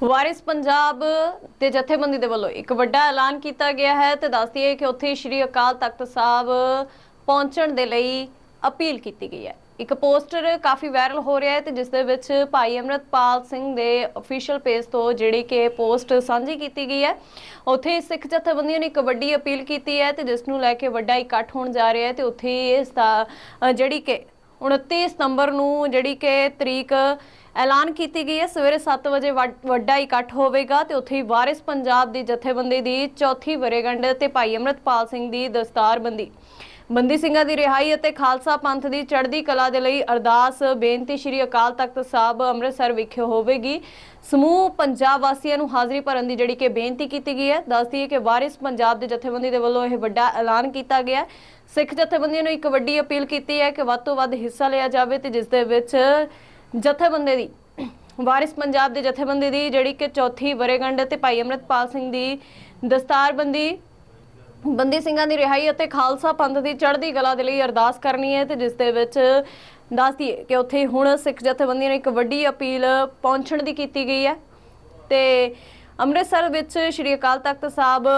ਵਾਰਿਸ ਪੰਜਾਬ ਦੇ ਜਥੇਬੰਦੀ ਦੇ ਵੱਲੋਂ ਇੱਕ ਵੱਡਾ ਐਲਾਨ ਕੀਤਾ ਗਿਆ ਹੈ ਤੇ ਦੱਸਦੀ ਹੈ ਕਿ ਉੱਥੇ ਸ਼੍ਰੀ ਅਕਾਲ ਤਖਤ ਸਾਹਿਬ ਪਹੁੰਚਣ ਦੇ ਲਈ ਅਪੀਲ ਕੀਤੀ ਗਈ ਹੈ। ਇੱਕ ਪੋਸਟਰ ਕਾਫੀ ਵਾਇਰਲ ਹੋ ਰਿਹਾ ਹੈ ਤੇ ਜਿਸ ਦੇ ਵਿੱਚ ਭਾਈ ਅਮਰਤਪਾਲ ਸਿੰਘ ਦੇ ਅਫੀਸ਼ੀਅਲ ਪੇਜ ਤੋਂ ਜਿਹੜੀ ਕਿ ਪੋਸਟ ਸਾਂਝੀ ਕੀਤੀ ਗਈ ਹੈ, ਉੱਥੇ ਸਿੱਖ ਜਥੇਬੰਦੀਆਂ ਨੇ ਇੱਕ ਵੱਡੀ ਅਪੀਲ ਕੀਤੀ ਹੈ ਤੇ ਜਿਸ ਨੂੰ ਲੈ ਕੇ ਵੱਡਾ ਇਕੱਠ ਹੋਣ ਜਾ ਰਿਹਾ ਹੈ ਤੇ ਉੱਥੇ ਇਸ ਜਿਹੜੀ ਕਿ 29 ਸਤੰਬਰ ਨੂੰ ਜਿਹੜੀ ਕਿ ਤਰੀਕ ਐਲਾਨ ਕੀਤੀ ਗਈ ਹੈ। ਸਵੇਰੇ 7 ਵਜੇ ਵੱਡਾ ਇਕੱਠ ਹੋਵੇਗਾ ਤੇ ਉੱਥੇ ਹੀ ਵਾਰਿਸ ਪੰਜਾਬ ਦੀ ਜਥੇਬੰਦੀ ਦੀ ਚੌਥੀ ਵਰੇਗੰਢ ਤੇ ਭਾਈ ਅਮਰਤਪਾਲ ਸਿੰਘ ਦੀ ਦਸਤਾਰਬੰਦੀ। ਬੰਦੀ ਸਿੰਘਾਂ ਦੀ ਰਿਹਾਈ ਅਤੇ ਖਾਲਸਾ ਪੰਥ ਦੀ ਚੜ੍ਹਦੀ ਕਲਾ ਦੇ ਲਈ ਅਰਦਾਸ, ਬੇਨਤੀ ਸ਼੍ਰੀ ਅਕਾਲ ਤਖਤ ਸਾਹਿਬ ਅੰਮ੍ਰਿਤਸਰ ਵਿਖੇ ਹੋਵੇਗੀ। ਸਮੂਹ ਪੰਜਾਬ ਵਾਸੀਆਂ ਨੂੰ ਹਾਜ਼ਰੀ ਭਰਨ ਦੀ ਜਿਹੜੀ ਕਿ ਬੇਨਤੀ ਕੀਤੀ ਗਈ ਹੈ। ਦੱਸਦੀ ਹੈ ਕਿ ਵਾਰਿਸ ਪੰਜਾਬ ਦੇ ਜਥੇਬੰਦੀ ਦੇ ਵੱਲੋਂ ਇਹ ਵੱਡਾ ਐਲਾਨ ਕੀਤਾ ਗਿਆ ਸਿੱਖ ਜਥੇਬੰਦੀਆਂ ਨੂੰ ਇੱਕ ਵੱਡੀ ਅਪੀਲ ਕੀਤੀ ਹੈ ਕਿ ਵੱਧ ਤੋਂ ਵੱਧ ਹਿੱਸਾ ਲਿਆ ਜਾਵੇ ਤੇ ਜਿਸ ਦੇ ਵਿੱਚ ਜਥੇਬੰਦੀ ਦੀ। ਵਾਰਿਸ ਪੰਜਾਬ ਦੇ ਜਥੇਬੰਦੀ ਦੀ ਜਿਹੜੀ ਕਿ ਚੌਥੀ ਵਰੇਗੰਢ ਤੇ ਭਾਈ ਅਮਰਤਪਾਲ ਸਿੰਘ ਦੀ ਦਸਤਾਰਬੰਦੀ, ਬੰਦੀ ਸਿੰਘਾਂ ਦੀ ਰਿਹਾਈ ਅਤੇ ਖਾਲਸਾ ਪੰਥ ਦੀ ਚੜ੍ਹਦੀ ਕਲਾ ਦੇ ਲਈ ਅਰਦਾਸ ਕਰਨੀ ਹੈ ਤੇ ਜਿਸ ਦੇ ਵਿੱਚ ਦੱਸਦੀ ਹੈ ਕਿ ਉੱਥੇ ਹੁਣ ਸਿੱਖ ਜਥੇਬੰਦੀਆਂ ਨੇ ਇੱਕ ਵੱਡੀ ਅਪੀਲ ਪਹੁੰਚਣ ਦੀ ਕੀਤੀ ਗਈ ਹੈ। ਤੇ ਅੰਮ੍ਰਿਤਸਰ ਵਿੱਚ ਸ਼੍ਰੀ ਅਕਾਲ ਤਖਤ ਸਾਹਿਬ,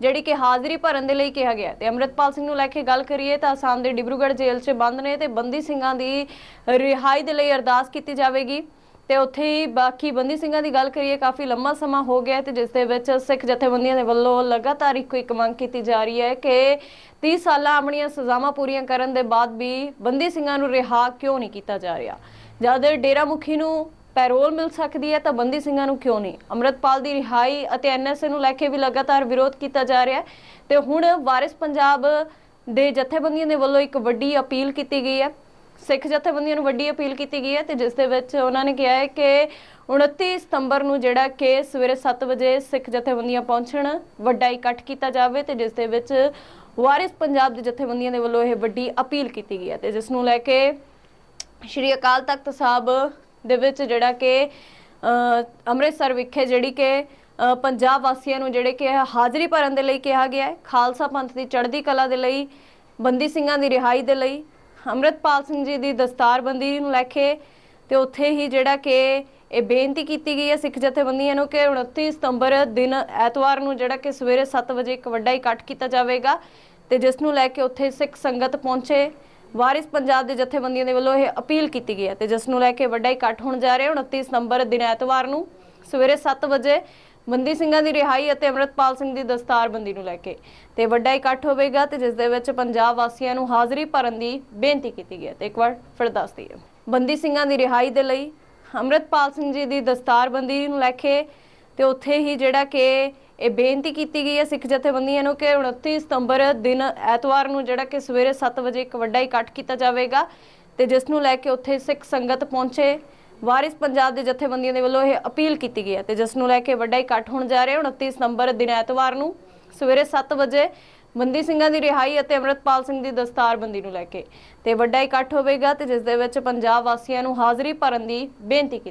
ਜਿਹੜੀ ਕਿ ਹਾਜ਼ਰੀ ਭਰਨ ਦੇ ਲਈ ਕਿਹਾ ਗਿਆ ਤੇ ਅੰਮ੍ਰਿਤਪਾਲ ਸਿੰਘ ਨੂੰ ਲੈ ਕੇ ਗੱਲ ਕਰੀਏ ਤਾਂ ਆਸਾਮ ਦੇ ਡਿਬਰੂਗੜ੍ਹ ਜੇਲ੍ਹ 'ਚ ਬੰਦ ਨੇ ਤੇ ਬੰਦੀ ਸਿੰਘਾਂ ਦੀ ਰਿਹਾਈ ਦੇ ਲਈ ਅਰਦਾਸ ਕੀਤੀ ਜਾਵੇਗੀ। ਤੇ ਉੱਥੇ ਹੀ ਬਾਕੀ ਬੰਦੀ ਸਿੰਘਾਂ ਦੀ ਗੱਲ ਕਰੀਏ, ਕਾਫੀ ਲੰਮਾ ਸਮਾਂ ਹੋ ਗਿਆ ਤੇ ਜਿਸ ਦੇ ਵਿੱਚ ਸਿੱਖ ਜਥੇਬੰਦੀਆਂ ਦੇ ਵੱਲੋਂ ਲਗਾਤਾਰ ਇੱਕੋ ਇੱਕ ਮੰਗ ਕੀਤੀ ਜਾ ਰਹੀ ਹੈ ਕਿ 30 ਸਾਲਾਂ ਆਪਣੀਆਂ ਸਜ਼ਾਵਾਂ ਪੂਰੀਆਂ ਕਰਨ ਦੇ ਬਾਅਦ ਵੀ ਬੰਦੀ ਸਿੰਘਾਂ ਨੂੰ ਰਿਹਾ ਕਿਉਂ ਨਹੀਂ ਕੀਤਾ ਜਾ ਰਿਹਾ। ਜਦ ਡੇਰਾ ਮੁਖੀ ਨੂੰ ਪੈਰੋਲ ਮਿਲ ਸਕਦੀ ਹੈ ਤਾਂ ਬੰਦੀ ਸਿੰਘਾਂ ਨੂੰ ਕਿਉਂ ਨਹੀਂ? ਅੰਮ੍ਰਿਤਪਾਲ ਦੀ ਰਿਹਾਈ ਅਤੇ ਐਨਐਸਏ ਨੂੰ ਲੈ ਕੇ ਵੀ ਲਗਾਤਾਰ ਵਿਰੋਧ ਕੀਤਾ ਜਾ ਰਿਹਾ ਹੈ ਤੇ ਹੁਣ ਵਾਰਿਸ ਪੰਜਾਬ ਦੇ ਜਥੇਬੰਦੀਆਂ ਦੇ ਵੱਲੋਂ ਇੱਕ ਵੱਡੀ ਅਪੀਲ ਕੀਤੀ ਗਈ ਹੈ। ਸਿੱਖ ਜਥੇਬੰਦੀਆਂ ਨੂੰ ਵੱਡੀ ਅਪੀਲ ਕੀਤੀ ਗਈ ਹੈ ਤੇ ਜਿਸ ਦੇ ਵਿੱਚ ਉਹਨਾਂ ਨੇ ਕਿਹਾ ਹੈ ਕਿ 29 ਸਤੰਬਰ ਨੂੰ ਜਿਹੜਾ ਕਿ ਸਵੇਰੇ 7 ਵਜੇ ਸਿੱਖ ਜਥੇਬੰਦੀਆਂ ਪਹੁੰਚਣ, ਵੱਡਾ ਇਕੱਠ ਕੀਤਾ ਜਾਵੇ ਤੇ ਜਿਸ ਦੇ ਵਿੱਚ ਵਾਰਿਸ ਪੰਜਾਬ ਦੇ ਜਥੇਬੰਦੀਆਂ ਦੇ ਵੱਲੋਂ ਇਹ ਵੱਡੀ ਅਪੀਲ ਕੀਤੀ ਗਈ ਹੈ ਤੇ ਜਿਸ ਨੂੰ ਲੈ ਕੇ ਸ਼੍ਰੀ ਅਕਾਲ ਤਖਤ ਸਾਹਿਬ ਦੇ ਵਿੱਚ ਜਿਹੜਾ ਕਿ ਅੰਮ੍ਰਿਤਸਰ ਵਿਖੇ ਜਿਹੜੀ ਕਿ ਪੰਜਾਬ ਵਾਸੀਆਂ ਨੂੰ ਜਿਹੜੇ ਕਿ ਹਾਜ਼ਰੀ ਭਰਨ ਦੇ ਲਈ ਕਿਹਾ ਗਿਆ ਹੈ। ਖਾਲਸਾ ਪੰਥ ਦੀ ਚੜ੍ਹਦੀ ਕਲਾ ਦੇ ਲਈ, ਬੰਦੀ ਸਿੰਘਾਂ ਦੀ ਰਿਹਾਈ ਦੇ ਲਈ, ਅੰਮ੍ਰਿਤਪਾਲ ਸਿੰਘ ਜੀ ਦੀ ਦਸਤਾਰਬੰਦੀ ਨੂੰ ਲੈ ਕੇ ਤੇ ਉੱਥੇ ਹੀ ਜਿਹੜਾ ਕਿ ਇਹ ਬੇਨਤੀ ਕੀਤੀ ਗਈ ਹੈ ਸਿੱਖ ਜਥੇਬੰਦੀਆਂ ਨੂੰ ਕਿ 29 ਸਤੰਬਰ ਦਿਨ ਐਤਵਾਰ ਨੂੰ ਜਿਹੜਾ ਕਿ ਸਵੇਰੇ 7 ਵਜੇ ਇੱਕ ਵੱਡਾ ਇਕੱਠ ਕੀਤਾ ਜਾਵੇਗਾ ਤੇ ਜਿਸ ਨੂੰ ਲੈ ਕੇ ਉੱਥੇ ਸਿੱਖ ਸੰਗਤ ਪਹੁੰਚੇ। ਵਾਰਿਸ ਪੰਜਾਬ ਦੇ ਜਥੇਬੰਦੀਆਂ ਦੇ ਵੱਲੋਂ ਇਹ ਅਪੀਲ ਕੀਤੀ ਗਈ ਹੈ ਤੇ ਜਿਸ ਨੂੰ ਲੈ ਕੇ ਵੱਡਾ ਇਕੱਠ ਹੋਣ ਜਾ ਰਿਹਾ ਹੈ 29 ਸਤੰਬਰ ਦਿਨ ਐਤਵਾਰ ਨੂੰ ਸਵੇਰੇ 7 ਵਜੇ ਬੰਦੀ ਸਿੰਘਾਂ ਦੀ ਰਿਹਾਈ ਅਤੇ ਅਮਰਤਪਾਲ ਸਿੰਘ ਦੀ ਦਸਤਾਰਬੰਦੀ ਨੂੰ ਲੈ ਕੇ ਤੇ ਵੱਡਾ ਇਕੱਠ ਹੋਵੇਗਾ ਤੇ ਜਿਸ ਦੇ ਵਿੱਚ ਪੰਜਾਬ ਵਾਸੀਆਂ ਨੂੰ ਹਾਜ਼ਰੀ ਭਰਨ ਦੀ ਬੇਨਤੀ ਕੀਤੀ ਗਈ ਹੈ। ਤੇ ਇੱਕ ਵਾਰ ਫਿਰ ਦੱਸ ਦਈਏ, ਬੰਦੀ ਸਿੰਘਾਂ ਦੀ ਰਿਹਾਈ ਦੇ ਲਈ ਅਮਰਤਪਾਲ ਸਿੰਘ ਜੀ ਦੀ ਦਸਤਾਰਬੰਦੀ ਨੂੰ ਲੈ ਕੇ ਤੇ ਉੱਥੇ ਹੀ ਜਿਹੜਾ ਕਿ ਇਹ ਬੇਨਤੀ ਕੀਤੀ ਗਈ ਹੈ ਸਿੱਖ ਜਥੇਬੰਦੀਆਂ ਨੂੰ ਕਿ 29 ਸਤੰਬਰ ਦਿਨ ਐਤਵਾਰ ਨੂੰ ਜਿਹੜਾ ਕਿ ਸਵੇਰੇ 7 ਵਜੇ ਇੱਕ ਵੱਡਾ ਇਕੱਠ ਕੀਤਾ ਜਾਵੇਗਾ ਤੇ ਜਿਸ ਨੂੰ ਲੈ ਕੇ ਉੱਥੇ ਸਿੱਖ ਸੰਗਤ ਪਹੁੰਚੇ। ਵਾਰਿਸ ਪੰਜਾਬ ਦੇ ਜਥੇਬੰਦੀਆਂ ਦੇ ਵੱਲੋਂ ਇਹ ਅਪੀਲ ਕੀਤੀ ਗਈ ਹੈ ਤੇ ਜਿਸ ਨੂੰ ਲੈ ਕੇ ਵੱਡਾ ਇਕੱਠ ਹੋਣ ਜਾ ਰਿਹਾ ਹੈ 29 ਸਤੰਬਰ ਦਿਨ ਐਤਵਾਰ ਨੂੰ ਸਵੇਰੇ 7 ਵਜੇ ਬੰਦੀ ਸਿੰਘਾਂ ਦੀ ਰਿਹਾਈ ਅਤੇ ਅਮਰਤਪਾਲ ਸਿੰਘ ਦੀ ਦਸਤਾਰਬੰਦੀ ਨੂੰ ਲੈ ਕੇ ਤੇ ਵੱਡਾ ਇਕੱਠ ਹੋਵੇਗਾ ਤੇ ਜਿਸ ਦੇ ਵਿੱਚ ਪੰਜਾਬ ਵਾਸੀਆਂ ਨੂੰ ਹਾਜ਼ਰੀ ਭਰਨ ਦੀ ਬੇਨਤੀ ਕੀਤੀ